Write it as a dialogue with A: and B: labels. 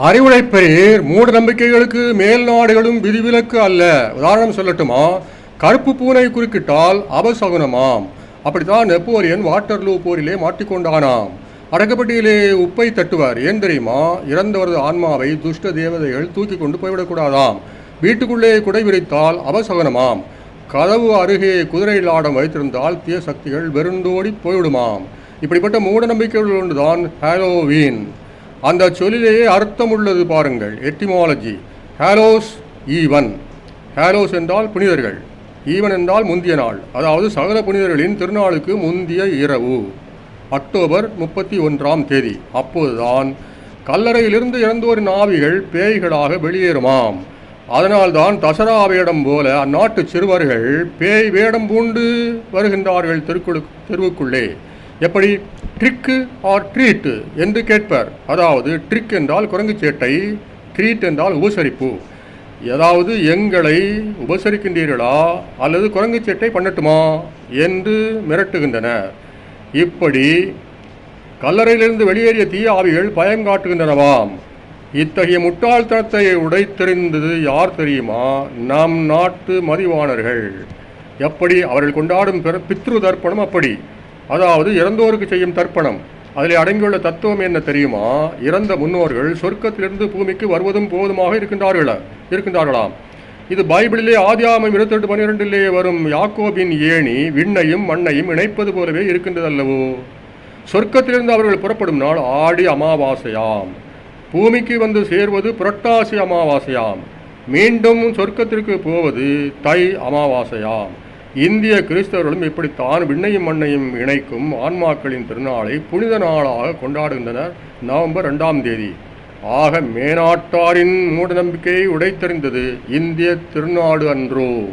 A: அறிவுரை மூட நம்பிக்கைகளுக்கு மேல் நாடுகளும் விதிவிலக்கு அல்ல. உதாரணம் சொல்லட்டுமா? கருப்பு பூனை குறுக்கிட்டால் அபசகுனமாம். அப்படித்தான் நெப்போலியன் வாட்டர்லூ போரிலே மாட்டிக்கொண்டானாம். அடக்கப்பட்டியிலே உப்பை தட்டுவார். ஏன் தெரியுமா? இறந்தவரது ஆன்மாவை துஷ்ட தேவதைகள் தூக்கி கொண்டு போய்விடக்கூடாதாம். வீட்டுக்குள்ளே குடை விரித்தால் அபசகனமாம். கதவு அருகே குதிரை லாடம் வைத்திருந்தால் தீய சக்திகள் வெறுந்தோடி போய்விடுமாம். இப்படிப்பட்ட மூட நம்பிக்கைகள் ஒன்றுதான் ஹாலோவீன். அந்த சொல்லிலேயே அர்த்தம் உள்ளது பாருங்கள். எட்டிமாலஜி ஹேலோஸ் ஈவன் ஹேலோஸ் என்றால் புனிதர்கள். ஈவன் என்றால் முந்திய நாள். அதாவது சகல புனிதர்களின் திருநாளுக்கு முந்திய இரவு. அக்டோபர் முப்பத்தி ஒன்றாம் தேதி. அப்போதுதான் கல்லறையிலிருந்து இறந்தோரின் ஆவிகள் பேய்களாக வெளியேறுமாம். அதனால்தான் தசரா வேடம் போல அந்நாட்டு சிறுவர்கள் பேய் வேடம் பூண்டு வருகின்றார்கள் திருக்குழு தெருவுக்குள்ளே. எப்படி? ட்ரிக்கு ஆர் ட்ரீட்டு என்று கேட்பர். அதாவது ட்ரிக் என்றால் குரங்குச்சேட்டை ட்ரீட் என்றால் உபசரிப்பு. ஏதாவது எங்களை உபசரிக்கின்றீர்களா? அல்லது குரங்குச்சேட்டை பண்ணட்டுமா? என்று மிரட்டுகின்றனர். இப்படி கல்லறையிலிருந்து வெளியேறிய தீய ஆவிகள் பயம் காட்டுகின்றனவாம். இத்தகைய முட்டாள்தனத்தை உடைத்தெறிந்தது யார் தெரியுமா? நம் நாட்டு மதிவாணர்கள். எப்படி? அவர்கள் கொண்டாடும் பிற பித்ரு தர்ப்பணம் அப்படி. அதாவது இறந்தோருக்கு செய்யும் தர்ப்பணம். அதில் அடங்கியுள்ள தத்துவம் என்ன தெரியுமா? இறந்த முன்னோர்கள் சொர்க்கத்திலிருந்து பூமிக்கு வருவதும் போவதுமாக இருக்கின்றார்கள இருக்கின்றார்களாம். இது பைபிளிலே ஆதியாமம் இருபத்தெட்டு பன்னிரெண்டிலே வரும் யாக்கோபின் ஏணி விண்ணையும் மண்ணையும் இணைப்பது போலவே இருக்கின்றது அல்லவோ சொர்க்கத்திலிருந்து அவர்கள் புறப்படும் நாள் ஆடி அமாவாசையாம். பூமிக்கு வந்து சேர்வது புரட்டாசி அமாவாசையாம். மீண்டும் சொர்க்கத்திற்கு போவது தை அமாவாசையாம். இந்திய கிறிஸ்தவர்களும் இப்படித்தான் விண்ணையும் மண்ணையும் இணைக்கும் ஆன்மாக்களின் திருநாளை புனித நாளாக கொண்டாடுகின்றனர். நவம்பர் ரெண்டாம் தேதி. ஆக மேனாட்டாரின் மூடநம்பிக்கையை உடைத்தெறிந்தது இந்திய திருநாடு அன்றோ.